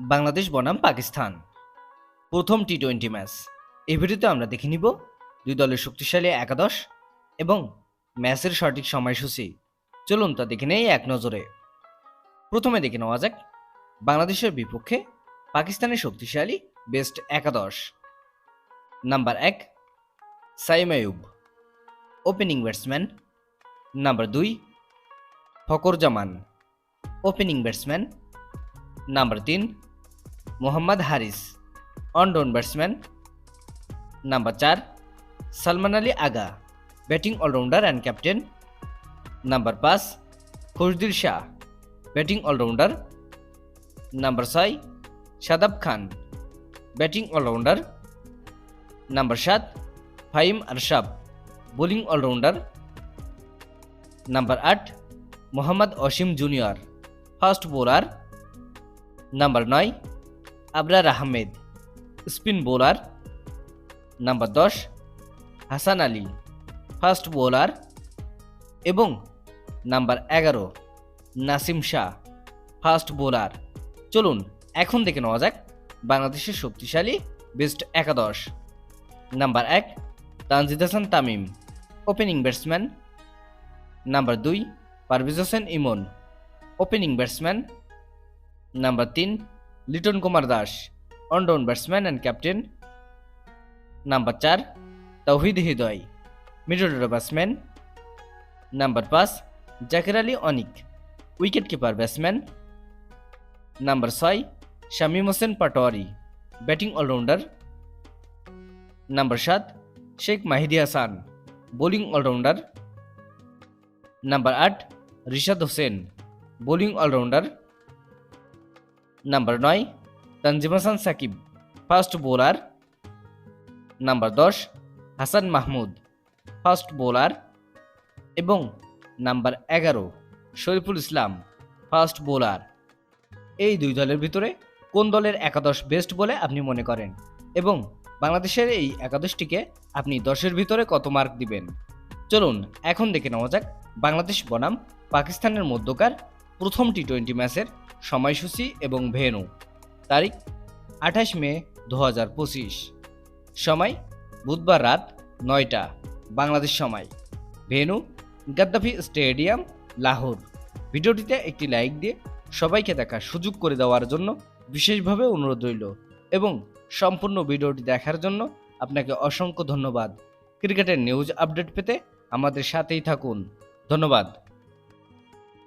বাংলাদেশ বনাম পাকিস্তান। প্রথম T twenty match এই ভিডিওতে আমরা দেখে নিব দুই দলের শক্তিশালী একাদশ এবং ম্যাচের সঠিক সময়সূচি। চলুন তা দেখে নেই এক নজরে। প্রথমে দেখে নেওয়া যাক বাংলাদেশের বিপক্ষে পাকিস্তানের শক্তিশালী বেস্ট একাদশ। নাম্বার এক, Saim Ayub opening batsman number দুই Fakhar Zaman opening batsman number তিন Mohammad Haris on down batsman number চার Salman Ali Agha batting allrounder and captain number পাঁচ Khushdil Shah batting allrounder number ছয় Shadab Khan batting allrounder number সাত ফাহিম আরশাব bowling allrounder number আট Mohammad Wasim junior fast bowler number নয় Abrar Ahmed, spin bowler number দশ, Hasan Ali, fast bowler এবং number এগারো, Naseem Shah, fast bowler. চলুন, এখন দেখে নেওয়া যাক বাংলাদেশের শক্তিশালী বেস্ট একাদশ। নাম্বার এক, Tanzid Hasan Tamim, opening batsman. Number দুই, Parvez Hossain Emon, opening batsman. Number তিন Litton Kumar Das allround batsman and captain number চার, Towhid Hridoy middle order batsman number পাঁচ, Jaker Ali Anik wicketkeeper batsman number ছয়, Shamim Hossain Patwari batting allrounder number সাত, Sheikh Mahedi Hasan bowling allrounder number আট, Rishad Hossain bowling allrounder number নয়, Tanzim Hasan Sakib. Fast bowler number দশ, Hasan Mahmud. Fast bowler এবং number এগারো, শরীফুল ইসলাম। Fast bowler এই দুই দলের ভিতরে কোন দলের একাদশ বেস্ট বলে আপনি মনে করেন? এবং বাংলাদেশের এই একাদশটিকে আপনি দশের ভিতরে কত মার্ক দিবেন? চলুন, এখন দেখে নেওয়া যাক বাংলাদেশ বনাম, পাকিস্তানের মধ্যকার প্রথম টি টোয়েন্টি ম্যাচের সময়সূচি এবং ভেনু তারিখ, আঠাশ মে দু হাজার পঁচিশ। সময়, বুধবার রাত নয়টা, বাংলাদেশ সময়। Venue, Gaddafi stadium, Lahore. ভিডিওটিতে একটি লাইক দিয়ে সবাইকে দেখার সুযোগ করে দেওয়ার জন্য বিশেষভাবে অনুরোধ রইল এবং সম্পূর্ণ ভিডিওটি দেখার জন্য আপনাকে অসংখ্য ধন্যবাদ। ক্রিকেটের নিউজ আপডেট পেতে আমাদের সাথেই থাকুন। ধন্যবাদ।